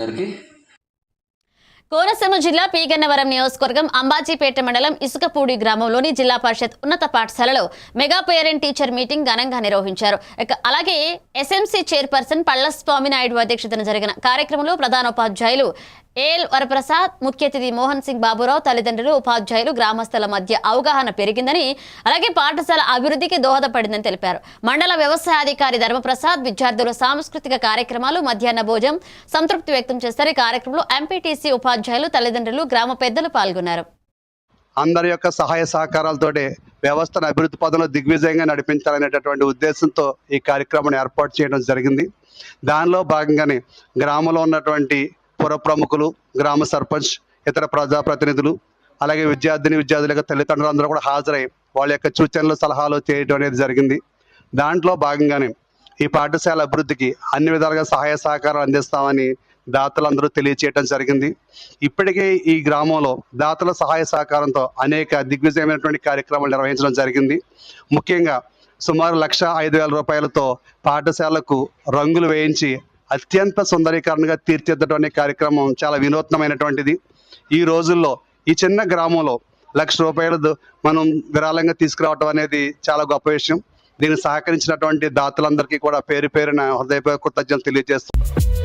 గారికి కోనసీమ జిల్లా పీగన్నవరం నియోజకవర్గం అంబాజీపేట మండలం ఇసుకపూడి గ్రామంలోని జిల్లా పరిషత్ ఉన్నత పాఠశాలలో మెగా పేరెంట్ టీచర్ మీటింగ్ ఘనంగా నిర్వహించారు. అలాగే ఎస్ఎంసీ చైర్పర్సన్ పళ్ళ స్వామినాయుడు అధ్యక్షతన జరిగిన కార్యక్రమంలో ప్రధానోపాధ్యాయులు ఏఎల్ వరప్రసాద్ ముఖ్య అతిథి మోహన్ సింగ్ బాబురావు తల్లిదండ్రులు ఉపాధ్యాయులు గ్రామస్తుల మధ్య అవగాహన పెరిగిందని అలాగే పాఠశాల అభివృద్ధికి దోహదపడిందని తెలిపారు. మండల వ్యవసాయాధికారి ధర్మప్రసాద్ విద్యార్థుల సాంస్కృతిక కార్యక్రమాలు మధ్యాహ్న భోజనం సంతృప్తి వ్యక్తం చేస్తారు ఈ కార్యక్రమంలో ఎంపీటీసీ ఉపాధ్యాయులు తల్లిదండ్రులు గ్రామ పెద్దలు పాల్గొన్నారు. అందరి యొక్క సహాయ సహకారాలతోటి వ్యవస్థను అభివృద్ధి పదంలో దిగ్విజయంగా నడిపించాలనేటటువంటి ఉద్దేశంతో ఈ కార్యక్రమాన్ని ఏర్పాటు చేయడం జరిగింది. దానిలో భాగంగానే గ్రామంలో ఉన్నటువంటి పుర ప్రముఖులు గ్రామ సర్పంచ్ ఇతర ప్రజాప్రతినిధులు అలాగే విద్యార్థిని విద్యార్థుల యొక్క తల్లిదండ్రులు అందరూ కూడా హాజరై వాళ్ళ యొక్క సూచనలు సలహాలు చేయడం అనేది జరిగింది. దాంట్లో భాగంగానే ఈ పాఠశాల అభివృద్ధికి అన్ని విధాలుగా సహాయ సహకారాలు అందిస్తామని దాతలందరూ తెలియచేయడం జరిగింది. ఇప్పటికే ఈ గ్రామంలో దాతల సహాయ సహకారంతో అనేక దిగ్విజయమైనటువంటి కార్యక్రమాలు నిర్వహించడం జరిగింది. ముఖ్యంగా సుమారు లక్ష ఐదు వేల రూపాయలతో పాఠశాలకు రంగులు వేయించి అత్యంత సుందరీకరణగా తీర్చిదిద్దడం అనే కార్యక్రమం చాలా వినూత్నమైనటువంటిది. ఈ రోజుల్లో ఈ చిన్న గ్రామంలో లక్ష రూపాయలు మనం విరాళంగా తీసుకురావడం అనేది చాలా గొప్ప విషయం. దీనికి సహకరించినటువంటి దాతలందరికీ కూడా పేరు పేరున హృదయపూర్వక కృతజ్ఞతలు తెలియజేస్తున్నాం